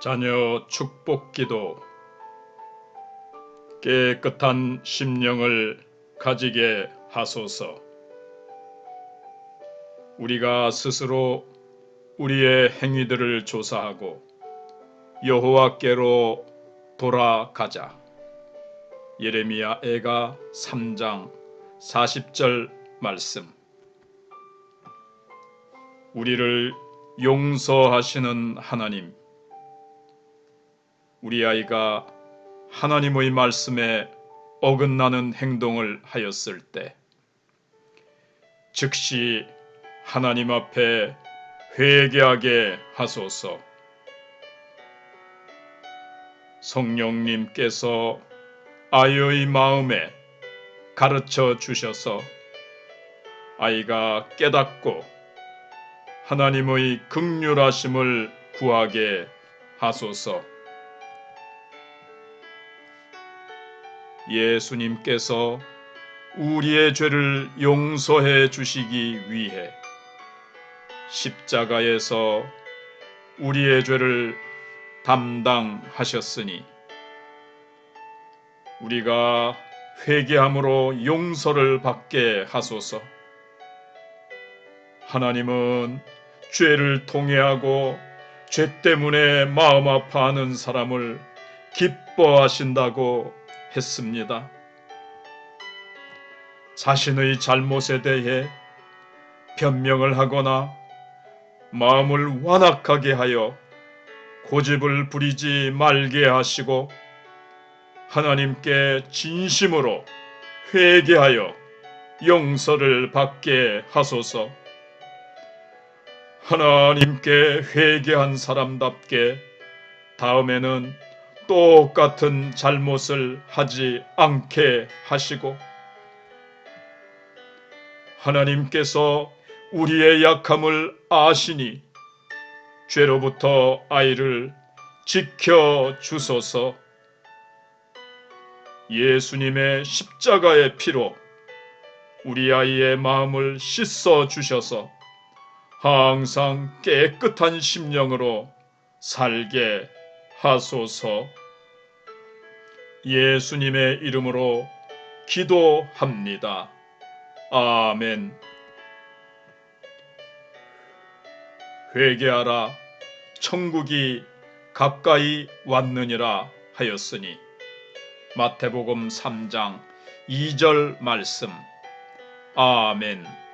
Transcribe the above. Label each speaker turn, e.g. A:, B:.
A: 자녀 축복 기도 깨끗한 심령을 가지게 하소서. 우리가 스스로 우리의 행위들을 조사하고 여호와께로 돌아가자. 예레미야 애가 3장 40절 말씀. 우리를 용서하시는 하나님. 우리 아이가 하나님의 말씀에 어긋나는 행동을 하였을 때 즉시 하나님 앞에 회개하게 하소서. 성령님께서 아이의 마음에 가르쳐 주셔서 아이가 깨닫고 하나님의 극률하심을 구하게 하소서. 예수님께서 우리의 죄를 용서해 주시기 위해 십자가에서 우리의 죄를 담당하셨으니 우리가 회개함으로 용서를 받게 하소서. 하나님은 죄를 통해하고 죄 때문에 마음 아파하는 사람을 기뻐하신다고 했습니다. 자신의 잘못에 대해 변명을 하거나 마음을 완악하게 하여 고집을 부리지 말게 하시고 하나님께 진심으로 회개하여 용서를 받게 하소서. 하나님께 회개한 사람답게 다음에는 똑같은 잘못을 하지 않게 하시고 하나님께서 우리의 약함을 아시니 죄로부터 아이를 지켜 주소서. 예수님의 십자가의 피로 우리 아이의 마음을 씻어 주셔서 항상 깨끗한 심령으로 살게 하소서. 예수님의 이름으로 기도합니다. 아멘. 회개하라. 천국이 가까이 왔느니라 하였으니 마태복음 3장 2절 말씀. 아멘.